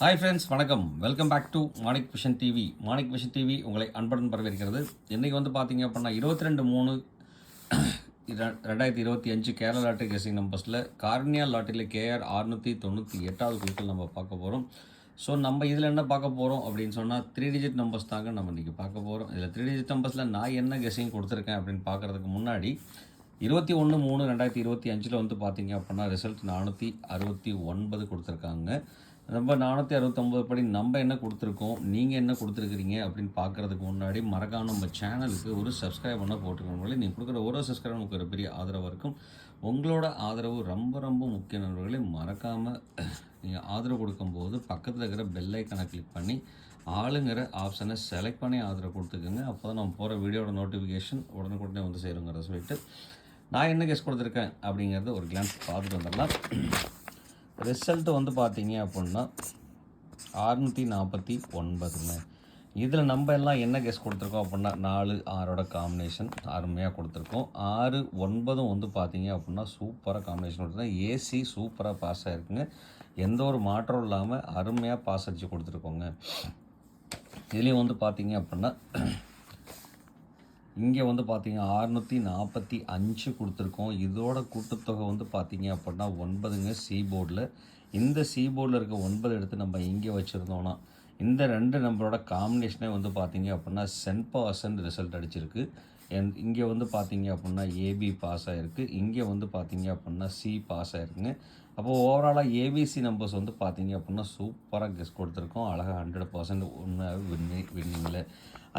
Hi friends வணக்கம். Welcome back to Manik vision TV Manik vision TV உங்களை அன்புடன் வரவேற்கிறது இன்றைக்கி வந்து பார்த்தீங்க அப்படின்னா இருபத்தி ரெண்டு மூணு ரெண்டாயிரத்தி இருபத்தி அஞ்சு கேரளா லாட்டரி கேசிங் நம்பர்ஸில் கார்னியா லாட்டரியில் கேஆர் அறுநூற்றி தொண்ணூற்றி எட்டாவது குழுக்கள் நம்ம பார்க்க போகிறோம் ஸோ நம்ம இதில் என்ன பார்க்க போகிறோம் அப்படின்னு சொன்னால் த்ரீ டிஜிட் நம்பர்ஸ் தாங்க நம்ம இன்றைக்கி பார்க்க போகிறோம் இதில் த்ரீ டிஜிட் நம்பர்ஸில் நான் என்ன கெஸிங் கொடுத்துருக்கேன் அப்படின்னு பார்க்குறதுக்கு முன்னாடி இருபத்தி ஒன்று மூணு ரெண்டாயிரத்தி இருபத்தி அஞ்சில் வந்து பார்த்தீங்க அப்படின்னா ரிசல்ட் நானூற்றி அறுபத்தி ஒன்பது கொடுத்துருக்காங்க. நம்ம நானூற்றி அறுபத்தொம்பது படி நம்ம என்ன கொடுத்துருக்கோம் நீங்கள் என்ன கொடுத்துருக்கிறீங்க அப்படின்னு பார்க்குறதுக்கு முன்னாடி மறக்காம நம்ம சேனலுக்கு ஒரு சப்ஸ்கிரைப் பண்ண போட்டுக்கோங்களே நீங்கள் கொடுக்குற ஒரு சப்ஸ்கிரைப் நமக்கு ஒரு பெரிய ஆதரவாக இருக்கும். உங்களோட ஆதரவு ரொம்ப ரொம்ப முக்கிய நண்பர்களே. மறக்காமல் நீங்கள் ஆதரவு கொடுக்கும்போது பக்கத்தில் இருக்கிற பெல் ஐக்கனை கிளிக் பண்ணி ஆளுங்கிற ஆப்ஷனை செலக்ட் பண்ணி ஆதரவு கொடுத்துக்கோங்க. அப்போ தான் நம்ம போகிற வீடியோட நோட்டிஃபிகேஷன் உடனுக்குடனே வந்து சேருங்கிறத சொல்லிட்டு நான் என்ன கேஸ் கொடுத்துருக்கேன் அப்படிங்கிறத ஒரு கிளான்ஸ் பார்த்துட்டு வந்துடலாம். ரிசல்ட்டு வந்து பார்த்தீங்க அப்படின்னா அறுநூற்றி நாற்பத்தி ஒன்பதுங்க இதில் நம்ம எல்லாம் என்ன கெஸ் கொடுத்துருக்கோம் அப்படின்னா நாலு ஆறோட காம்பினேஷன் அருமையாக கொடுத்துருக்கோம். ஆறு ஒன்பதும் வந்து பார்த்தீங்க அப்படின்னா சூப்பராக காம்பினேஷன் கொடுத்துருக்கோம். ஏசி சூப்பராக பாஸ் ஆகிருக்குங்க எந்த ஒரு மாற்றம் இல்லாமல் அருமையாக பாஸ் அடித்து கொடுத்துருக்கோங்க. இதுலேயும் வந்து பார்த்தீங்க அப்படின்னா இங்கே வந்து பார்த்தீங்க அறுநூற்றி நாற்பத்தி அஞ்சு கொடுத்துருக்கோம். இதோட கூட்டுத்தொகை வந்து பார்த்தீங்க அப்படின்னா ஒன்பதுங்க சி போர்டில் இந்த சி போர்டில் இருக்க ஒன்பது எடுத்து நம்ம இங்கே வச்சுருந்தோம்னா இந்த ரெண்டு நம்பரோட காம்பினேஷனே வந்து பார்த்தீங்க அப்படின்னா சென்ட் பர்சன்ட் ரிசல்ட் அடிச்சிருக்கு. என் இங்கே வந்து பார்த்தீங்க அப்படின்னா ஏபி பாஸ் ஆகிருக்கு இங்கே வந்து பார்த்தீங்க அப்படின்னா சி பாஸ் ஆகிருக்குங்க அப்போது ஓவராலாக ஏபிசி நம்பர்ஸ் வந்து பார்த்தீங்க அப்படின்னா சூப்பராக கெஸ் கொடுத்துருக்கோம். அழகாக ஹண்ட்ரட் பர்சன்ட் உண்மையாகவே வின்னி வின்னிங்கில்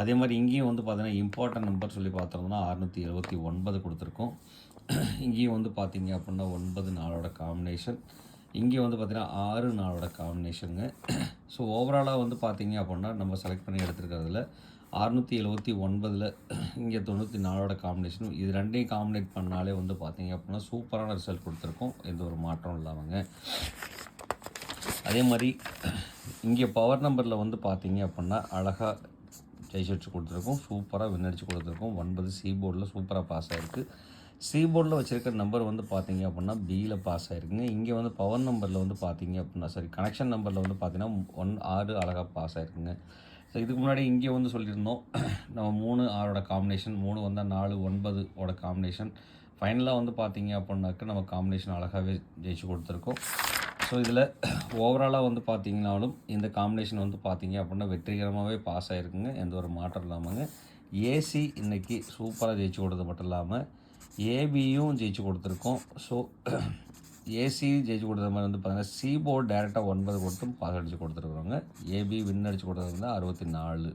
அதே மாதிரி இங்கேயும் வந்து பார்த்தீங்கன்னா இம்பார்ட்டன்ட் நம்பர் சொல்லி பார்த்தோம்னா அறுநூற்றி எழுபத்தி ஒன்பது கொடுத்துருக்கோம். இங்கேயும் வந்து பார்த்தீங்க அப்படின்னா ஒன்பது நாளோட காம்பினேஷன் இங்கே வந்து பார்த்தீங்கன்னா ஆறு நாளோட காம்பினேஷனுங்க ஸோ ஓவராலாக வந்து பார்த்தீங்க அப்படின்னா நம்ம செலக்ட் பண்ணி எடுத்துருக்கிறதுல அறுநூற்றி எழுபத்தி ஒன்பதில் இங்கே தொண்ணூற்றி நாலோட காம்பினேஷன் இது ரெண்டையும் காம்பினேட் பண்ணாலே வந்து பார்த்தீங்க அப்படின்னா சூப்பரான ரிசல்ட் கொடுத்துருக்கோம். எந்த ஒரு மாற்றம் இல்லாமங்க. அதே மாதிரி இங்கே பவர் நம்பரில் வந்து பார்த்தீங்க அப்படின்னா அழகாக ஜெயிச்சு கொடுத்துருக்கோம். சூப்பராக விண்ணடிச்சு கொடுத்துருக்கோம். ஒன்பது சி போர்டில் சூப்பராக பாஸ் ஆகிருக்கு சி போர்டில் வச்சுருக்கிற நம்பர் வந்து பார்த்தீங்க அப்படின்னா பியில் பாஸ் ஆகிருக்குங்க இங்கே வந்து பவர் நம்பரில் வந்து பார்த்தீங்க அப்படின்னா சரி கனெக்ஷன் நம்பரில் வந்து பார்த்தீங்கன்னா ஒன் ஆறு அழகாக பாஸ் ஆகிருக்குங்க ஸோ இதுக்கு முன்னாடி இங்கே வந்து சொல்லியிருந்தோம். நம்ம மூணு ஆறோட காம்பினேஷன் மூணு வந்தால் நாலு ஒன்பது ஓட காம்பினேஷன் ஃபைனலாக வந்து பார்த்தீங்க அப்படின்னாக்க நம்ம காம்பினேஷன் அழகாகவே ஜெயிச்சு கொடுத்துருக்கோம். ஸோ இதில் ஓவராலாக வந்து பார்த்தீங்கனாலும் இந்த காம்பினேஷன் வந்து பார்த்தீங்க அப்படின்னா வெற்றிகரமாகவே பாஸ் ஆகிருக்குங்க எந்த ஒரு மாற்றம் இல்லாமல்ங்க ஏசி இன்றைக்கி சூப்பராக ஜெயிச்சு கொடுத்தது மட்டும் இல்லாமல் ஏபியும் ஜெயிச்சு கொடுத்துருக்கோம். ஸோ ஏசி ஜெயிச்சு கொடுத்த மாதிரி வந்து பார்த்தீங்கன்னா சி போர்டு டேரெக்டாக ஒன்பது கொடுத்தும் பாஸ் அடித்து கொடுத்துருக்குறவங்க ஏபி வின் அடித்து கொடுத்தது வந்து அறுபத்தி நாலு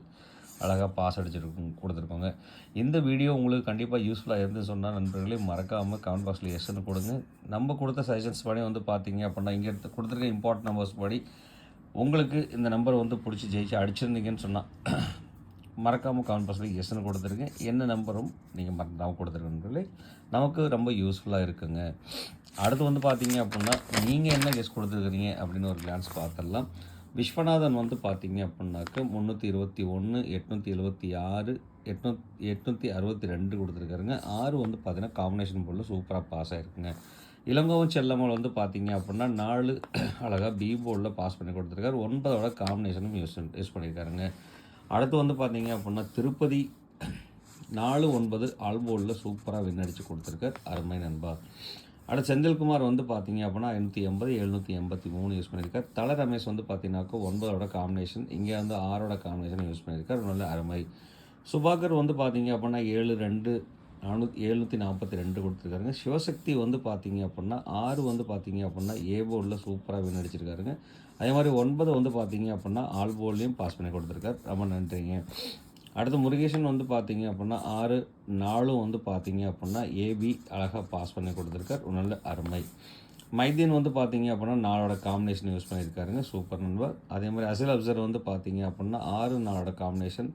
அழகாக பாஸ் அடிச்சிருக்கு கொடுத்துருக்கோங்க இந்த வீடியோ உங்களுக்கு கண்டிப்பாக யூஸ்ஃபுல்லாக இருந்து சொன்னால் நண்பர்களே மறக்காமல் கமெண்ட் பாக்ஸில் எஸ்ன்னு கொடுங்க. நம்ம கொடுத்த சஜஷன்ஸ் படி வந்து பார்த்தீங்க அப்படின்னா இங்கே எடுத்து கொடுத்துருக்க இம்பார்ட்டன்ட் நம்பர்ஸ் படி உங்களுக்கு இந்த நம்பர் வந்து பிடிச்சி ஜெயிச்சு அடிச்சிருந்தீங்கன்னு சொன்னால் மறக்காமல் கமெண்ட் பாக்ஸில் எஸ்ன்னு கொடுத்துருங்க. என்ன நம்பரும் நீங்கள் மறக்காமல் கொடுத்துருக்கீங்களே நமக்கு ரொம்ப யூஸ்ஃபுல்லாக இருக்குங்க. அடுத்து வந்து பார்த்தீங்க அப்படின்னா நீங்கள் என்ன கெஸ் கொடுத்துருக்குறீங்க அப்படின்னு ஒரு கிளான்ஸ் பார்த்துடலாம். விஸ்வநாதன் வந்து பார்த்தீங்க அப்படின்னாக்க முந்நூற்றி இருபத்தி ஒன்று எட்நூற்றி எழுபத்தி ஆறு எட்நூத் எட்நூற்றி அறுபத்தி ரெண்டு கொடுத்துருக்காருங்க. ஆறு வந்து பார்த்தீங்கன்னா காம்பினேஷன் போர்டில் சூப்பராக பாஸ் ஆகிருக்குங்க இளங்கோவன் செல்லம்மல் வந்து பார்த்தீங்க அப்படின்னா நாலு அழகாக பி போர்டில் பாஸ் பண்ணி கொடுத்துருக்காரு. ஒன்பதோட காம்பினேஷனும் யூஸ் யூஸ் பண்ணியிருக்காருங்க. அடுத்து வந்து பார்த்தீங்க அப்படின்னா திருப்பதி நாலு ஒன்பது ஆல்போர்டில் சூப்பராக விண்ணடிச்சு கொடுத்துருக்கார் அருமை நண்பா அடுத்து செந்தில்குமார் வந்து பார்த்தீங்க அப்படின்னா ஐநூற்றி எண்பது எழுநூற்றி எண்பத்தி மூணு யூஸ் பண்ணியிருக்கார். தல ரமேஷ் வந்து பார்த்தீங்கன்னாக்கா ஒன்பதோட காம்பினேஷன் இங்கே வந்து ஆறோட காம்பினேஷன் யூஸ் பண்ணியிருக்கார். நல்ல அருமை. சுபாகர் வந்து பார்த்தீங்க அப்படின்னா ஏழு ரெண்டு நானூற்றி எழுநூற்றி நாற்பத்தி ரெண்டு கொடுத்துருக்காருங்க. சிவசக்தி வந்து பார்த்தீங்க அப்படின்னா ஆறு வந்து பார்த்தீங்க அப்படின்னா ஏ போர்டில் சூப்பராக வின் அடிச்சிருக்காருங்க. அதே மாதிரி ஒன்பது வந்து பார்த்தீங்க அப்படின்னா ஆல் போர்ட்லேயும் பாஸ் பண்ணி கொடுத்துருக்காரு. ரொம்ப நன்றிங்க. அடுத்து முருகேசன் வந்து பார்த்தீங்க அப்படின்னா ஆறு நாலும் வந்து பார்த்தீங்க அப்படின்னா ஏபி அழகாக பாஸ் பண்ணி கொடுத்துருக்கார். நல்ல அருமை. மைதீன் வந்து பார்த்தீங்க அப்படின்னா நாலோட காம்பினேஷன் யூஸ் பண்ணியிருக்காருங்க சூப்பர் நண்பர். அதே மாதிரி அசில் அப்சர் வந்து பார்த்தீங்க அப்படின்னா ஆறு நாலோட காம்பினேஷன்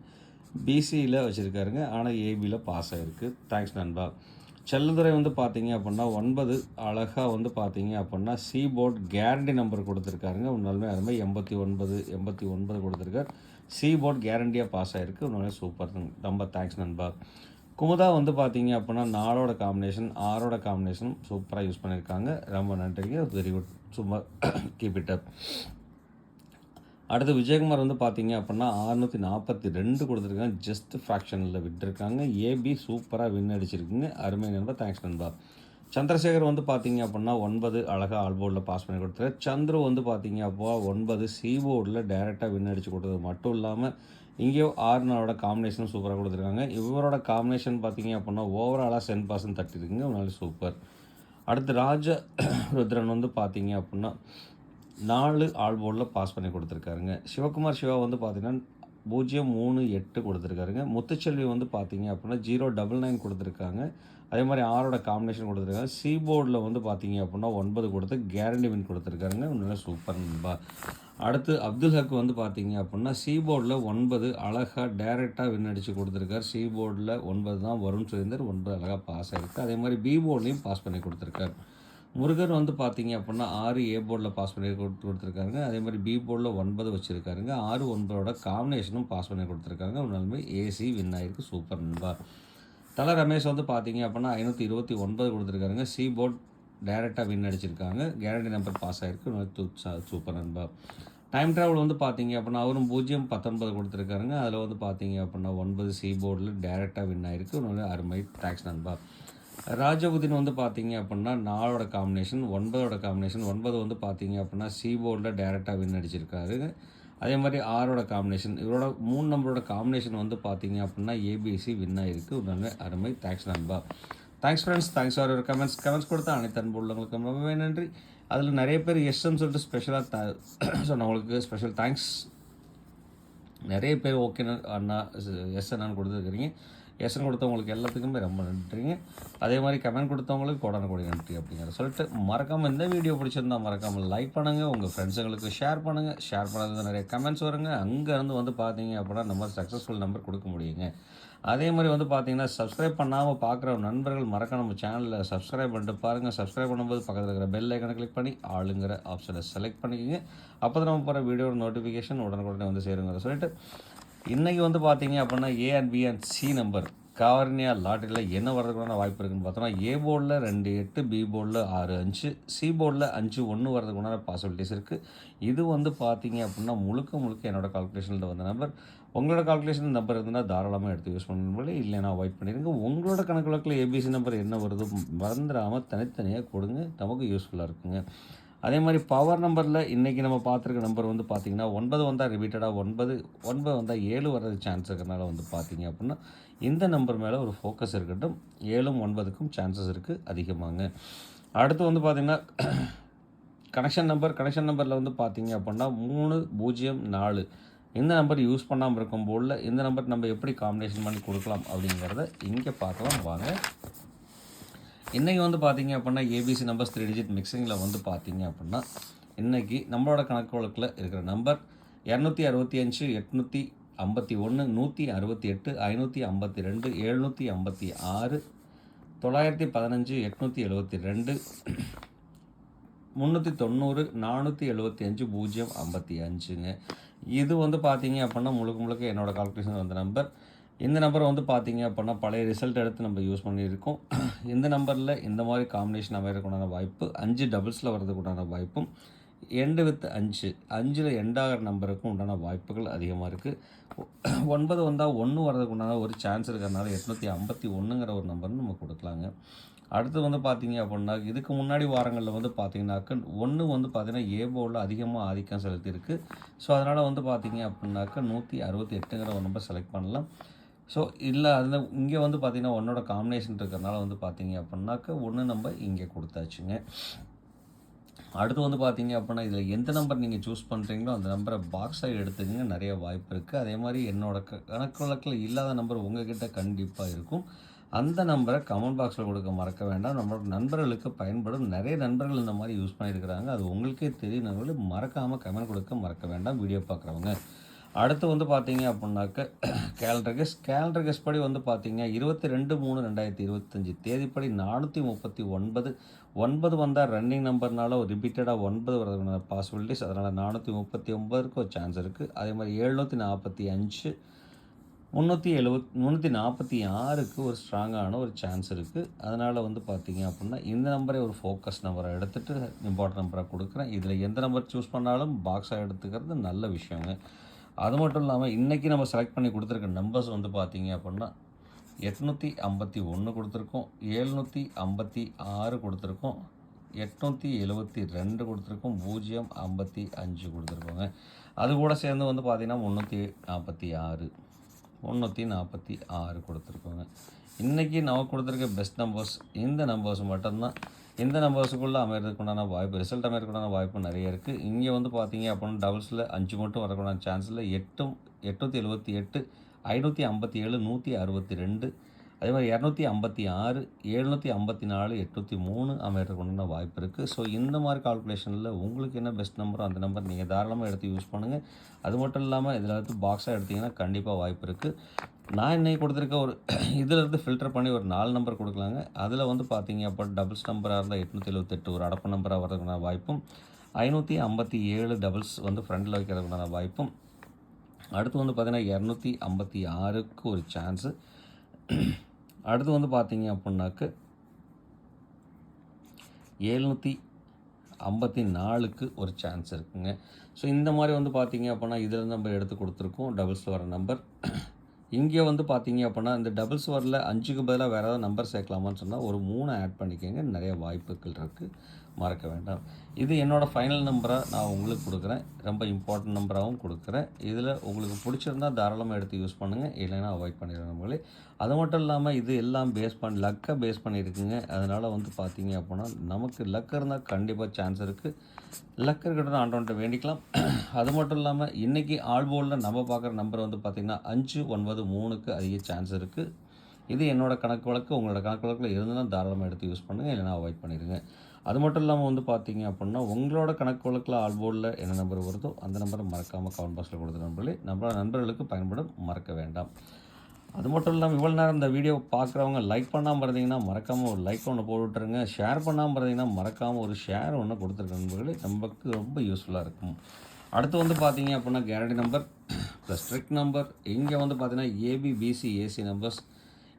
பிசியில் வச்சுருக்காருங்க. ஆனால் ஏபியில் பாஸ் ஆகிருக்கு தேங்க்ஸ் நண்பா. செல்லதுரை வந்து பார்த்தீங்க அப்படின்னா ஒன்பது அழகாக வந்து பார்த்தீங்க அப்படின்னா சி போர்ட் கேரண்டி நம்பர் கொடுத்துருக்காருங்க. உண்மையுமே அருமை எண்பத்தி ஒன்பது எண்பத்தி ஒன்பது கொடுத்துருக்கார். சி போர்ட் கேரண்டியாக பாஸ் ஆகிருக்கு உண்மையிலே சூப்பர் ரொம்ப தேங்க்ஸ் நண்பா. குமுதா வந்து பார்த்தீங்க அப்படின்னா நாலோட காம்பினேஷன் ஆறோட காம்பினேஷனும் சூப்பராக யூஸ் பண்ணியிருக்காங்க ரொம்ப நன்றிங்க. வெரி குட் சும்மா கீப் இட் அப் அடுத்து விஜயகுமார் வந்து பார்த்தீங்க அப்படின்னா அறுநூற்றி நாற்பத்தி ரெண்டு கொடுத்துருக்காங்க. ஜஸ்ட் ஃப்ராக்ஷனில் விட்டுருக்காங்க. ஏபி சூப்பராக வின் அடிச்சிருக்குங்க. அருமை நண்பா தேங்க்ஸ் நண்பா. சந்திரசேகர் வந்து பார்த்தீங்க அப்படின்னா ஒன்பது அழகாக ஆல்போர்டில் பாஸ் பண்ணி கொடுத்தாரு சந்துரு வந்து பார்த்தீங்க அப்போ ஒன்பது சி போர்டில் டேரெக்டாக வின் அடிச்சு கொடுத்தது மட்டும் இல்லாமல் இங்கேயோ ஆறுனோட காம்பினேஷனும் சூப்பராக கொடுத்துருக்காங்க. இவரோட காம்பினேஷன் பார்த்தீங்க அப்படின்னா ஓவராலாக சென் பாசன் தட்டிருக்குங்க. நல்ல சூப்பர். அடுத்து ராஜ ருத்ரன் வந்து பார்த்தீங்க அப்படின்னா நாலு ஆல் போர்டில் பாஸ் பண்ணி கொடுத்துருக்காருங்க. சிவகுமார் சிவா வந்து பார்த்தீங்கன்னா பூஜ்ஜியம் மூணு எட்டு கொடுத்துருக்காருங்க. முத்துச்செல்வி வந்து பார்த்தீங்க அப்படின்னா ஜீரோ டபுள் நைன் கொடுத்துருக்காங்க. அதே மாதிரி ஆரோட காம்பினேஷன் கொடுத்துருக்காங்க. சி போர்டில் வந்து பார்த்தீங்க அப்படின்னா ஒன்பது கொடுத்து கேரண்டி வின் கொடுத்துருக்காருங்க. நல்ல சூப்பர் நண்பா. அடுத்து அப்துல் ஹக் வந்து பார்த்தீங்க அப்படின்னா சி போர்டில் ஒன்பது அழகாக டேரெக்டாக வின் அடித்து கொடுத்துருக்காரு. சி போர்டில் ஒன்பது தான் வருண் சுரேந்தர் ஒன்பது அழகாக பாஸ் ஆகிருக்கு அதே மாதிரி பி போர்ட்லேயும் பாஸ் பண்ணி கொடுத்துருக்காரு. முருகர் வந்து பார்த்தீங்க அப்படின்னா ஆறு ஏ போர்டில் பாஸ் பண்ணி கொடுத்து கொடுத்துருக்காங்க அதே மாதிரி பி போர்டில் ஒன்பது வச்சுருக்காருங்க. ஆறு ஒன்பதோட காம்பினேஷனும் பாஸ் பண்ணி கொடுத்துருக்காங்க. உண்மையுமே ஏசி வின் ஆயிருக்கு. சூப்பர் நண்பா. தல ரமேஷ் வந்து பார்த்தீங்க அப்படின்னா ஐநூற்றி இருபத்தி ஒன்பது கொடுத்துருக்காருங்க. சி போர்ட் டைரெக்டாக வின் அடிச்சிருக்காங்க. கேரண்டி நம்பர் பாஸ் ஆகிருக்கு சூப்பர் நண்பா. டைம் ட்ராவல் வந்து பார்த்தீங்க அப்படின்னா அவரும் பூஜ்ஜியம் பத்தொன்பது கொடுத்துருக்காருங்க. அதில் வந்து பார்த்தீங்க அப்படின்னா ஒன்பது சி போர்டில் டேரெக்டாக வின் ஆயிருக்கு. அருமை டேக்ஸ் நண்பா. ராஜபுதின் வந்து பார்த்தீங்க அப்படின்னா நாலோட காம்பினேஷன் ஒன்பதோட காம்பினேஷன் ஒன்பது வந்து பார்த்தீங்க அப்படின்னா சி போர்டில் டேரெக்டாக வின் அடிச்சிருக்காரு. அதே மாதிரி ஆறோட காம்பினேஷன் இவரோட மூணு நம்பரோட காம்பினேஷன் வந்து பார்த்தீங்க அப்படின்னா ஏபிசி வின் ஆகிருக்கு ஒரு நல்ல அருமை. தேங்க்ஸ் நண்பா. Thanks friends thanks for your comments comments கொடுத்தா அனைத்து அன்பு உள்ளவங்களுக்கு ரொம்பவே நன்றி. அதில் நிறைய பேர் எஸ்ன்னு சொல்லிட்டு ஸ்பெஷலாக த சொன்னவங்களுக்கு ஸ்பெஷல் தேங்க்ஸ் நிறைய பேர் ஓகே அண்ணா எஸ் அண்ணான்னு கொடுத்துருக்குறீங்க எஸ்என் கொடுத்தவங்களுக்கு எல்லாத்துக்குமே ரொம்ப நன்றிங்க. அதே மாதிரி கமெண்ட் கொடுத்தவங்களுக்கு உடனுக்குடி நன்றி அப்படிங்கிற சொல்லிட்டு மறக்காமல் இந்த வீடியோ பிடிச்சிருந்தா மறக்காமல் லைக் பண்ணுங்கள் உங்கள் ஃப்ரெண்ட்ஸுங்களுக்கு ஷேர் பண்ணுங்கள் ஷேர் பண்ணது நிறைய கமெண்ட்ஸ் வருங்க. அங்கேருந்து வந்து பார்த்தீங்க அப்படின்னா நம்ம சக்ஸஸ்ஃபுல் நம்பர் கொடுக்க முடியுங்க. அதே மாதிரி வந்து பார்த்தீங்கன்னா சப்ஸ்கிரைப் பண்ணாமல் பார்க்குற நண்பர்கள் மறக்க நம்ம சேனலில் சப்ஸ்கிரைப் பண்ணிட்டு பாருங்கள் சப்ஸ்கிரைப் பண்ணும்போது பக்கத்தில் இருக்கிற பெல் ஐக்கனை கிளிக் பண்ணி ஆளுங்கிற ஆப்ஷனை செலக்ட் பண்ணிக்கோங்க. அப்போ தான் நம்ம போகிற வீடியோட நோட்டிஃபிகேஷன் உடனுக்குடனே வந்து சேருங்கிற சொல்லிட்டு இன்றைக்கி வந்து பார்த்தீங்க அப்படின்னா A and B and C number Karunya லாட்டரியில் என்ன வர்றதுக்கான வாய்ப்பு இருக்குன்னு பார்த்தோம்னா ஏ போர்டில் ரெண்டு எட்டு பி போர்டில் ஆறு அஞ்சு சி போர்டில் அஞ்சு ஒன்று வர்றதுக்குண்டான பாசிபிலிட்டிஸ் இருக்குது இது வந்து பார்த்தீங்க அப்படின்னா முழுக்க முழுக்க என்னோடய கால்குலேஷனில் வந்த நம்பர் உங்களோட கால்குலேஷன் நம்பர் இருந்தால் தாராளமாக எடுத்து யூஸ் பண்ணும்போது இல்லைனா அவாய்ட் பண்ணிடுங்க. உங்களோட கணக்கு வழக்கில் ஏபிசி நம்பர் என்ன வருது மறந்துடாமல் தனித்தனியாக கொடுங்க. நமக்கு யூஸ்ஃபுல்லாக இருக்குங்க. அதே மாதிரி பவர் நம்பரில் இன்றைக்கி நம்ம பார்த்துருக்க நம்பர் வந்து பார்த்திங்கன்னா ஒன்பது வந்தால் ரிப்பீட்டடாக ஒன்பது ஒன்பது வந்தால் ஏழு வர்றது சான்ஸ் இருக்கிறனால வந்து பார்த்திங்க அப்படின்னா இந்த நம்பர் மேலே ஒரு ஃபோக்கஸ் இருக்கட்டும். ஏழும் ஒன்பதுக்கும் சான்சஸ் இருக்குது அதிகமாங்க. அடுத்து வந்து பார்த்திங்கன்னா கனெக்ஷன் நம்பர் கனெக்ஷன் நம்பரில் வந்து பார்த்திங்க அப்படின்னா மூணு பூஜ்ஜியம் நாலு. இந்த நம்பர் யூஸ் பண்ணாமல் இருக்கும் போல் இந்த நம்பர் நம்ம எப்படி காம்பினேஷன் பண்ணி கொடுக்கலாம் அப்படிங்கிறத இங்கே பார்க்கலாம். வாங்க. இன்றைக்கி வந்து பார்த்தீங்க அப்படின்னா ஏபிசி நம்பர்ஸ் த்ரீ டிஜிட் மிக்சிங்கில் வந்து பார்த்தீங்க அப்படின்னா இன்றைக்கி நம்மளோட கணக்கு வழக்கில் இருக்கிற நம்பர் இரநூத்தி அறுபத்தி அஞ்சு எட்நூற்றி ஐம்பத்தி ஒன்று நூற்றி அறுபத்தி எட்டு ஐநூற்றி ஐம்பத்தி ரெண்டு எழுநூற்றி ஐம்பத்தி ஆறு தொள்ளாயிரத்தி பதினஞ்சு எட்நூற்றி எழுபத்தி ரெண்டு முந்நூற்றி தொண்ணூறு நானூற்றி எழுபத்தி அஞ்சு பூஜ்ஜியம் ஐம்பத்தி அஞ்சுங்க. இது வந்து பார்த்தீங்க அப்படின்னா முழுக்க முழுக்க என்னோடய கால்குலேஷன் வந்த நம்பர் இந்த நம்பரை வந்து பார்த்தீங்க அப்படின்னா பழைய ரிசல்ட் எடுத்து நம்ம யூஸ் பண்ணியிருக்கோம். இந்த நம்பரில் இந்த மாதிரி காம்பினேஷன் அமையறதுக்குண்டான வாய்ப்பு அஞ்சு டபுள்ஸில் வர்றதுக்குண்டான வாய்ப்பும் எண்டு வித் அஞ்சு. அஞ்சில் எண்டாகிற நம்பருக்கும் உண்டான வாய்ப்புகள் அதிகமாக இருக்குது ஒன்பது வந்தால் ஒன்று வர்றதுக்கு உண்டான ஒரு சான்ஸ் இருக்கிறனால எட்நூற்றி ஐம்பத்தி ஒன்றுங்கிற ஒரு நம்பர்னு நம்ம கொடுக்கலாங்க. அடுத்து வந்து பார்த்தீங்க அப்படின்னா இதுக்கு முன்னாடி வாரங்களில் வந்து பார்த்தீங்கன்னாக்க ஒன்று வந்து பார்த்தீங்கன்னா ஏ போர்டில் அதிகமாக ஆதிக்கம் செலுத்தியிருக்கு. ஸோ அதனால் வந்து பார்த்தீங்க அப்படின்னாக்க நூற்றி அறுபத்தி எட்டுங்கிற ஒரு நம்பர் செலக்ட் பண்ணலாம். ஸோ இல்லை அதில் இங்கே வந்து பார்த்திங்கன்னா ஒன்னோட காம்பினேஷன் இருக்கிறதுனால வந்து பார்த்தீங்க அப்படின்னாக்க ஒன்று நம்ம இங்கே கொடுத்தாச்சுங்க. அடுத்து வந்து பார்த்தீங்க அப்படின்னா இதில் எந்த நம்பர் நீங்கள் சூஸ் பண்ணுறீங்களோ அந்த நம்பரை பாக்ஸாக எடுத்துக்கங்க. நிறைய வாய்ப்பு இருக்குது அதே மாதிரி என்னோடய கணக்கு வழக்கில் இல்லாத நம்பர் உங்ககிட்ட கண்டிப்பாக இருக்கும். அந்த நம்பரை கமெண்ட் பாக்ஸில் கொடுக்க மறக்க வேண்டாம். நம்மளோட நண்பர்களுக்கு பயன்படும். நிறைய நண்பர்கள் இந்த மாதிரி யூஸ் பண்ணியிருக்கிறாங்க. அது உங்களுக்கே தெரியும். நண்பர்கள் மறக்காமல் கமெண்ட் கொடுக்க மறக்க வேண்டாம். வீடியோ பார்க்குறவங்க. அடுத்து வந்து பார்த்தீங்க அப்படின்னாக்க கேல்ட்ரகஸ் கேல்ட்ரகஸ் படி வந்து பார்த்தீங்க இருபத்தி ரெண்டு மூணு ரெண்டாயிரத்தி இருபத்தஞ்சி தேதிப்படி நானூற்றி முப்பத்தி ஒன்பது ஒன்பது வந்தால் ரன்னிங் நம்பர்னால ஒரு ரிப்பீட்டடாக ஒன்பது வரதுக்கான பாசிபிலிட்டிஸ் அதனால் நானூற்றி முப்பத்தி ஒன்பதுக்கு ஒரு சான்ஸ் இருக்குது அதே மாதிரி எழுநூற்றி நாற்பத்தி அஞ்சு முந்நூற்றி எழுபத் முந்நூற்றி நாற்பத்தி ஆறுக்கு ஒரு ஸ்ட்ராங்கான ஒரு சான்ஸ் இருக்குது அதனால் வந்து பார்த்தீங்க அப்படின்னா இந்த நம்பரை ஒரு ஃபோக்கஸ் நம்பரை எடுத்துகிட்டு இம்பார்ட்டன்ட் நம்பராக கொடுக்குறேன். இதில் எந்த நம்பர் சூஸ் பண்ணாலும் பாக்ஸாக எடுத்துக்கிறது நல்ல விஷயங்க. அது மட்டும் இல்லாமல் இன்றைக்கி நம்ம செலக்ட் பண்ணி கொடுத்துருக்க நம்பர்ஸ் வந்து பார்த்தீங்க அப்படின்னா எட்நூற்றி ஐம்பத்தி ஒன்று கொடுத்துருக்கோம் ஏழ்நூற்றி ஐம்பத்தி ஆறு கொடுத்துருக்கோம் எட்நூற்றி எழுபத்தி ரெண்டு கொடுத்துருக்கோம் பூஜ்ஜியம் ஐம்பத்தி அஞ்சு கொடுத்துருக்கோங்க. அது கூட சேர்ந்து வந்து பார்த்திங்கன்னா முந்நூற்றி நாற்பத்தி ஆறு முந்நூற்றி நாற்பத்தி ஆறு கொடுத்துருக்கோங்க. இன்றைக்கி நம்ம கொடுத்துருக்க பெஸ்ட் நம்பர்ஸ் இந்த நம்பர்ஸ் மட்டும்தான் இந்த நம்பர்ஸுக்குள்ளே அமைகிறதுக்கு உண்டான வாய்ப்பு ரிசல்ட் அமையறதுக்குண்டான வாய்ப்பு நிறைய இருக்குது இங்கே வந்து பார்த்தீங்க அப்படின்னா டபுள்ஸில் அஞ்சு மட்டும் வரக்கூடாத சான்ஸில் எட்டும் எட்நூற்றி எழுபத்தி எட்டு ஐநூற்றி ஐம்பத்தி ஏழு நூற்றி அறுபத்தி ரெண்டு அதே மாதிரி இரநூத்தி ஐம்பத்தி ஆறு எழுநூற்றி ஐம்பத்தி நாலு எட்நூற்றி மூணு அமைகிறதுக்கு உண்டான வாய்ப்பு இருக்குது ஸோ இந்த மாதிரி கால்குலேஷனில் உங்களுக்கு என்ன பெஸ்ட் நம்பரோ அந்த நம்பர் நீங்கள் தாராளமாக எடுத்து யூஸ் பண்ணுங்கள் அது மட்டும் இல்லாமல் இதில் எடுத்து பாக்ஸாக எடுத்திங்கன்னா கண்டிப்பாக வாய்ப்பு இருக்குது நான் இன்னைக்கு கொடுத்துருக்க ஒரு இதிலேருந்து ஃபில்டர் பண்ணி ஒரு நாலு நம்பர் கொடுக்கலாங்க. அதில் வந்து பார்த்தீங்க அப்போ டபுள்ஸ் நம்பராக இருந்தால் எட்நூற்றி எழுபத்தெட்டு ஒரு அடப்பு நம்பராக வரதுக்கான வாய்ப்பும் ஐநூற்றி ஐம்பத்தி ஏழு டபுள்ஸ் வந்து ஃப்ரண்டில் வைக்கிறதுக்கான வாய்ப்பும். அடுத்து வந்து பார்த்தீங்கன்னா இரநூத்தி ஐம்பத்தி ஆறுக்கு ஒரு சான்ஸு அடுத்து வந்து பார்த்தீங்க அப்படின்னாக்கு எழுநூற்றி ஐம்பத்தி நாலுக்கு ஒரு சான்ஸ் இருக்குங்க. ஸோ இந்த மாதிரி வந்து பார்த்தீங்க அப்படின்னா இதில் நம்ம எடுத்து கொடுத்துருக்கோம். டபுள்ஸ் வர நம்பர் இங்கே வந்து பார்த்தீங்க அப்படின்னா இந்த டபுள்ஸ் வரல அஞ்சுக்கு பதிலாக வேறு ஏதாவது நம்பர் சேர்க்கலாமான்னு சொன்னால் ஒரு மூணு ஆட் பண்ணிக்கோங்க. நிறைய வாய்ப்புகள் இருக்குது மறக்க வேண்டாம். இது என்னோடய ஃபைனல் நம்பராக நான் உங்களுக்கு கொடுக்குறேன். ரொம்ப இம்பார்ட்டன்ட் நம்பராகவும் கொடுக்குறேன். இதில் உங்களுக்கு பிடிச்சிருந்தா தாராளமாக எடுத்து யூஸ் பண்ணுங்கள் இல்லைன்னா அவாய்ட் பண்ணிடுறேன் நம்மளே அது மட்டும் இல்லாமல் இது எல்லாம் பேஸ் பண்ணி லக்கை பேஸ் பண்ணியிருக்குங்க. அதனால் வந்து பார்த்தீங்க அப்படின்னா நமக்கு லக் இருந்தால் கண்டிப்பாக சான்ஸ் இருக்குது லக் இருக்கிறத ஆண்டவன்ட்ட வேண்டிக்கலாம். அது மட்டும் இல்லாமல் இன்றைக்கி ஆல்போலில் நம்ம பார்க்குற நம்பர் வந்து பார்த்திங்கன்னா அஞ்சு ஒன்பது மூணுக்கு அதிக சான்ஸ் இருக்குது இது என்னோடய கணக்கு வழக்கு. உங்களோட கணக்கு வழக்கில் இருந்ததுன்னா தாராளமாக எடுத்து யூஸ் பண்ணுங்கள் இல்லைனா அவாய்ட் பண்ணிடுங்க. அது மட்டும் இல்லாமல் வந்து பார்த்தீங்க அப்படின்னா உங்களோட கணக்கு வழக்கில் ஆல்போர்டில் என்ன நம்பர் வருதோ அந்த நம்பரை மறக்காமல் கமெண்ட் பாக்ஸில் கொடுத்த நண்பர்களே நம்மளோட நண்பர்களுக்கு பயன்படும் மறக்க வேண்டாம். அது மட்டும் இல்லாமல் இவ்வளோ நேரம் இந்த வீடியோ பார்க்குறவங்க லைக் பண்ணாமல் இருந்தீங்கன்னா மறக்காமல் ஒரு லைக் ஒன்று போட்டு விட்டுருங்க. ஷேர் பண்ணாமல் இருந்தீங்கன்னா மறக்காமல் ஒரு ஷேர் ஒன்று கொடுத்துருக்க நண்பர்களே. நமக்கு ரொம்ப யூஸ்ஃபுல்லாக இருக்கும். அடுத்து வந்து பார்த்தீங்க அப்படின்னா guarantee number plus strike number இங்கே வந்து பார்த்தீங்கன்னா ஏபி பிசி ஏசி நம்பர்ஸ்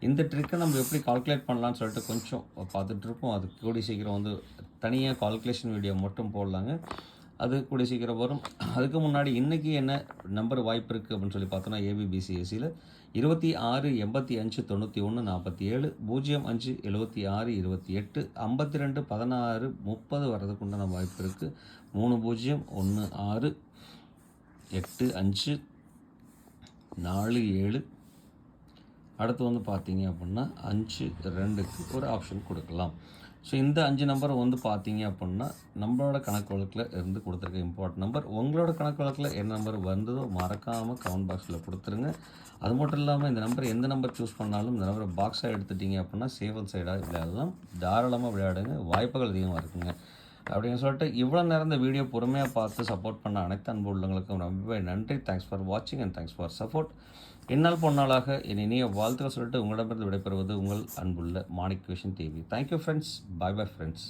இந்த ட்ரிக்கை நம்ம எப்படி கால்குலேட் பண்ணலான்னு சொல்லிட்டு கொஞ்சம் பார்த்துட்ருப்போம் அது கூடி சீக்கிரம் வந்து தனியாக கால்குலேஷன் வீடியோ மட்டும் போடலாங்க. அது கூடிய சீக்கிரம் வரும். அதுக்கு முன்னாடி இன்றைக்கி என்ன நம்பர் வாய்ப்பு இருக்குது அப்படின்னு சொல்லி பார்த்தோன்னா ஏபிபிசிஎஸ்சியில் இருபத்தி ஆறு எண்பத்தி அஞ்சு தொண்ணூற்றி ஒன்று நாற்பத்தி ஏழு பூஜ்ஜியம் அஞ்சு எழுபத்தி ஆறு இருபத்தி எட்டு ஐம்பத்தி ரெண்டு பதினாறு முப்பது வர்றதுக்கு உண்டான வாய்ப்பு இருக்குது மூணு பூஜ்ஜியம் ஒன்று ஆறு எட்டு அஞ்சு நாலு ஏழு அடுத்து வந்து பார்த்தீங்க அப்படின்னா அஞ்சு ரெண்டுக்கு ஒரு ஆப்ஷன் கொடுக்கலாம். ஸோ இந்த அஞ்சு நம்பரை வந்து பார்த்தீங்க அப்படின்னா நம்மளோட கணக்கு வழக்கில் இருந்து கொடுத்துருக்க இம்பார்ட்டன்ட் நம்பர் உங்களோட கணக்கு வழக்கில் என்ன நம்பர் வந்ததோ மறக்காமல் கமெண்ட் பாக்ஸில் கொடுத்துருங்க. அது மட்டும் இல்லாமல் இந்த நம்பர் எந்த நம்பர் சூஸ் பண்ணாலும் இந்த நம்பரை பாக்ஸாக எடுத்துட்டீங்க அப்படின்னா சேவல் சைடாக விளையாடலாம். தாராளமாக விளையாடுங்க. வாய்ப்புகள் அதிகமாக இருக்குங்க. அப்படின்னு சொல்லிட்டு இவ்வளோ நேரம் இந்த வீடியோ பொறுமையாக பார்த்து சப்போர்ட் பண்ண அனைத்து அன்பு உள்ளவங்களுக்கும் ரொம்ப நன்றி. தேங்க்ஸ் ஃபார் வாட்சிங் அண்ட் தேங்க்ஸ் ஃபார் சப்போர்ட் இந்நாள் பொன்னாளாக என் இனிய வாழ்த்துக்கள் சொல்லிட்டு உங்களிடமிருந்து விடைபெறுவது உங்கள் அன்புள்ள Manik vision TV thank you friends bye bye friends